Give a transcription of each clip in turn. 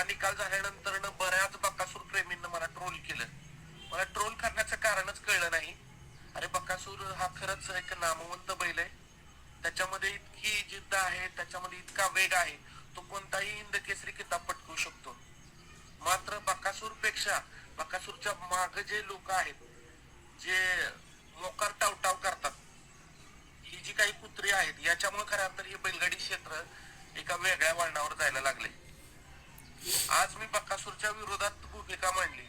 हा निकाल झाल्यानंतर बऱ्याच बकासूर प्रेमींना मला ट्रोल केलं. मला ट्रोल करण्याचं कारणच कळलं नाही. अरे बकासूर हा खरंच एक नामवंत बैल आहे. त्याच्यामध्ये इतकी जिद्द आहे त्याच्यामध्ये इतका वेग आहे. तो कोणताही इंद केसरी किताब पटकवू शकतो. मात्र बकासूरपेक्षा बकासूरच्या माग जे लोक आहेत जे मोकार टावटाव करतात ही जी काही कुत्री आहेत याच्यामुळे खऱ्या तर हे बैलगाडी क्षेत्र एका वेगळ्या वळणावर जायला लागले आज मी बकासूरच्या विरोधात भूमिका मांडली.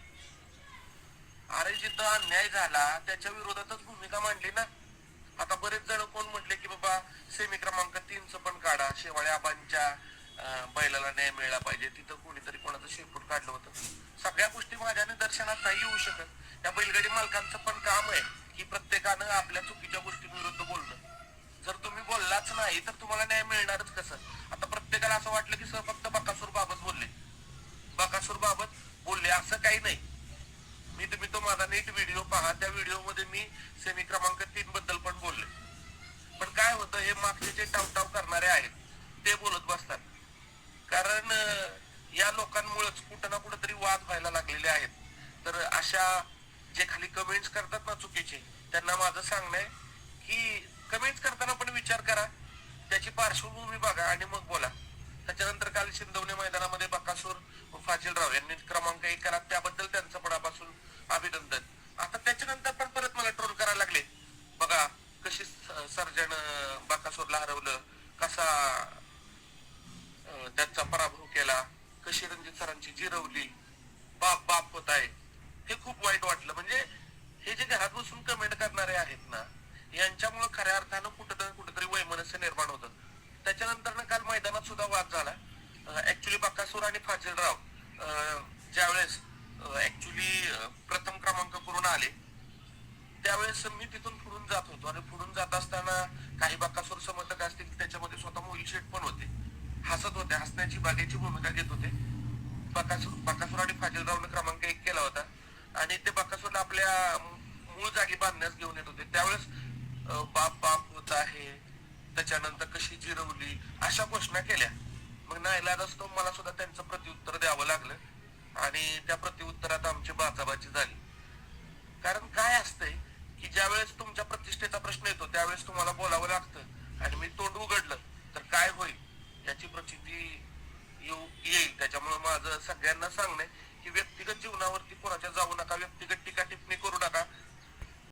अरे जिथं अन्याय झाला त्याच्या विरोधातच भूमिका मांडली ना. आता बरेच जण कोण म्हटले की बाबा सेमी क्रमांक तीनचं पण काढा. शेवाळ्या आबांच्या बैलाला न्याय मिळाला पाहिजे. तिथं कोणीतरी कोणाचं शेपूट काढलं होतं. सगळ्या गोष्टी माझ्या निदर्शनात नाही येऊ शकत. त्या बैलगाडी मालकांचं पण काम आहे की प्रत्येकानं आपल्या चुकीच्या गोष्टींविरुद्ध बोलणं. जर तुम्ही बोललाच नाही तर तुम्हाला न्याय मिळणारच कसं? आता प्रत्येकाला असं वाटलं की सर फक्त बकासूर बाबत बोलले. बकासूर बाबत बोलले असं काही नाही. मी तुम्ही तो माझा नीट व्हिडिओ पहा. त्या व्हिडिओमध्ये मी सेमी क्रमांक तीन बद्दल पण बोलले. पण काय होतं हे मागचे जे टावटाव करणारे आहेत ते बोलत बसतात. कारण या लोकांमुळेच कुठं ना कुठंतरी वाद व्हायला लागलेले आहेत. तर अशा जे खाली कमेंट्स करतात ना चुकीचे त्यांना माझं सांगणं आहे की कमेंट्स करताना पण विचार करा. त्याची पार्श्वभूमी बघा आणि मग बोला. त्याच्यानंतर काल शिंदवणे मैदानामध्ये बकासूर फाजीलराव यांनी क्रमांक एक करा त्याबद्दल त्यांचं पणापासून अभिनंदन. आता त्याच्यानंतर पण परत मला ट्रोल करायला लागले. बघा कशी सर्जन बकासूरला हरवलं कसा त्यांचा पराभव केला कशी रणजित सरांची जिरवली बाप बाप होत आहे हे खूप वाईट वाटलं. म्हणजे हे जे घरात बसून कमेंट करणारे आहेत ना यांच्यामुळे खऱ्या अर्थानं कुठं ना कुठेतरी वैमनस्य निर्माण होतं. त्याच्यानंतर मैदानात सुद्धा वाद झाला. ऍक्च्युली बकासूर आणि फाजीलराव ज्यावेळेस ऍक्च्युली प्रथम क्रमांक करून आले त्यावेळेस मी तिथून पुढून जात होतो. आणि पुढून जात असताना काही बकासूर समर्थक असतील त्याच्यामध्ये स्वतः मोहिल शेठ पण होते. हसत होते हसण्याची बागेची भूमिका घेत होते. बकासूर बकासूर आणि फाजिलरावने क्रमांक एक केला होता. आणि ते बकासूरला आपल्या मूळ जागी बांधण्यास घेऊन येत होते. त्यावेळेस बाप बाप होत आहे. त्याच्यानंतर कशी जिरवली अशा घोषणा केल्या. मग नाईलाजास्तव मला सुद्धा त्यांचं प्रत्युत्तर द्यावं लागलं आणि त्या प्रत्युत्तरात आमची बाचाबाची झाली. कारण काय असतंय की ज्यावेळेस तुमच्या प्रतिष्ठेचा प्रश्न येतो त्यावेळेस तुम्हाला बोलावं लागतं आणि मी तोंड उघडलं तर काय होईल याची प्रचिती येऊ येईल. त्याच्यामुळे माझं सगळ्यांना सांगणं की व्यक्तिगत जीवनावरती कोणाच्या जाऊ नका व्यक्तिगत टीका टिप्पणी करू नका.